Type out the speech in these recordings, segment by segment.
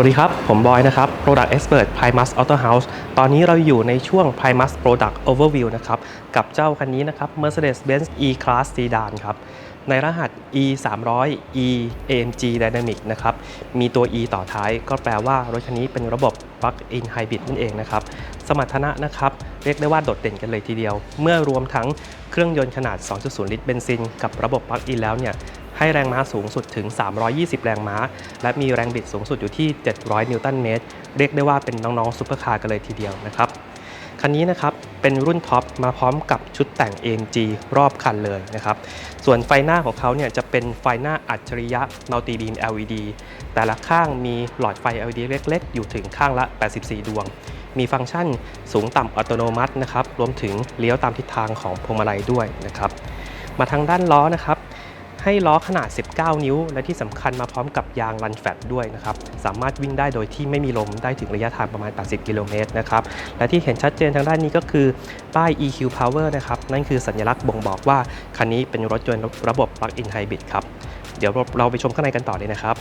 วัสดีครับ ผมบอยนะครับ Product Expert Primus Auto House ตอนนี้เราอยู่ในช่วง Primus Product Overview นะครับ กับเจ้าคันนี้นะครับ Mercedes-Benz E-Class Sedan ครับ ในรหัส E 3 0 0 E AMG Dynamic นะครับ มีตัว E ต่อท้าย ก็แปลว่ารถคันนี้เป็นระบบ Plug-in Hybrid นั่นเองนะครับ สมรรถนะนะครับ เรียกได้ว่าโดดเด่นกันเลยทีเดียว เมื่อรวมทั้งเครื่องยนต์ขนาด 2.0 ลิตรเบนซิน กับระบบ Plug-in แล้วเนี่ย ให้แรงม้าสูงสุดถึง 320 แรงม้า และมีแรงบิดสูงสุดอยู่ที่ 700 นิวตันเมตร เรียกได้ว่าเป็นน้องๆซุปเปอร์คาร์กันเลยทีเดียวนะครับคันนี้นะครับเป็นรุ่นท็อปมาพร้อมกับชุดแต่ง AMG รอบคันเลยนะครับ ส่วนไฟหน้าของเขาเนี่ยจะเป็นไฟหน้าอัจฉริยะ Multi Beam LED แต่ละข้างมีหลอดไฟ LED เล็กๆ อยู่ถึงข้างละ 84 ดวง มีฟังก์ชันสูงต่ำอัตโนมัตินะครับ รวมถึงเลี้ยวตามทิศทางของพวงมาลัยด้วยนะครับ มาทางด้านล้อนะครับ ให้ล้อขนาด 19 นิ้ว และที่สำคัญมาพร้อมกับยางรันแฟตด้วยนะครับ สามารถวิ่งได้โดยที่ไม่มีลมได้ถึงระยะทางประมาณ 80 กิโลเมตรนะครับ และที่เห็นชัดเจนทางด้านนี้ก็คือ ป้าย EQ Power นะครับ นั่นคือสัญลักษณ์บ่งบอกว่า คันนี้เป็นรถยนต์ระบบ Plug-in Hybrid ครับ เดี๋ยวเราไปชมข้างในกันต่อเลยนะครับ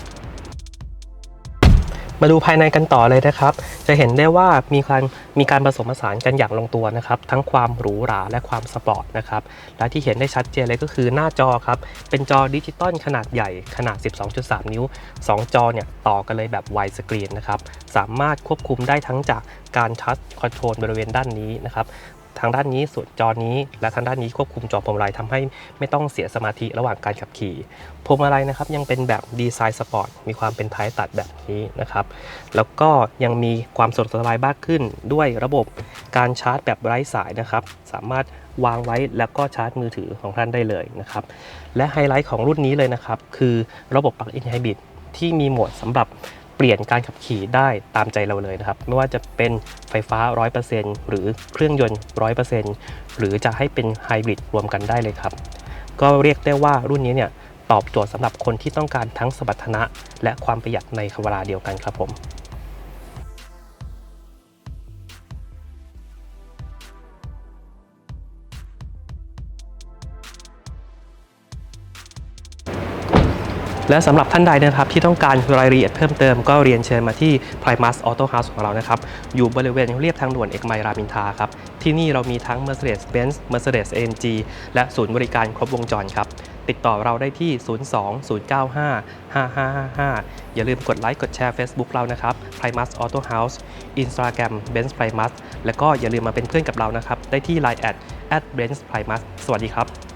มาดูภายในกันต่อเลยนะครับ จะเห็นได้ว่ามีการมีการผสมผสานกันอย่างลงตัวนะครับ ทั้งความหรูหราและความสปอร์ตนะครับ และที่เห็นได้ชัดเจนเลยก็คือหน้าจอครับ เป็นจอดิจิตอลขนาดใหญ่ขนาด 12.3 นิ้ว 2 จอเนี่ยต่อกันเลยแบบไวสกรีนนะครับ สามารถควบคุมได้ทั้งจากการทัชคอนโทรลบริเวณด้านนี้นะครับ ทางด้านนี้ส่วนจอนี้ และทางด้านนี้ควบคุมจอพวงมาลัยทำให้ไม่ต้องเสียสมาธิระหว่างการขับขี่พวงมาลัยนะครับยังเป็นแบบดีไซน์สปอร์ตมีความเป็นท้ายตัดแบบนี้นะครับ แล้วก็ยังมีความสะดวกสบายมากขึ้นด้วยระบบการชาร์จแบบไร้สายนะครับ สามารถวางไว้แล้วก็ชาร์จมือถือของท่านได้เลยนะครับ และไฮไลท์ของรุ่นนี้เลยนะครับ คือระบบ Plug-in Hybrid ที่มีโหมดสำหรับ เปลี่ยนการขับขี่ได้ตามใจเราเลยนะครับ ไม่ว่าจะเป็นไฟฟ้า 100%หรือเครื่องยนต์ 100%หรือจะให้เป็นไฮบริดรวมกันได้เลยครับ ก็เรียกได้ว่ารุ่นนี้เนี่ยตอบโจทย์สำหรับคนที่ต้องการทั้งสมรรถนะ และความประหยัดในเวลาเดียวกันครับผม และสำหรับท่านใดนะครับที่ต้องการรายละเอียดเพิ่มเติมก็เรียนเชิญมาที่ Primus Auto House ของเรานะครับอยู่บริเวณเรียบทางด่วนเอกมัยรามอินทราครับที่นี่เรามีทั้ง Mercedes-Benz Mercedes AMG และศูนย์บริการครบวงจรครับติดต่อเราได้ที่ 02-095-5555 อย่าลืมกดไลค์กดแชร์ Facebook เรานะครับ Primus Auto House Instagram Benz Primus แล้วก็อย่าลืมมาเป็นเพื่อนกับเรานะครับ ได้ที่ Line at at Benz Primus สวัสดีครับ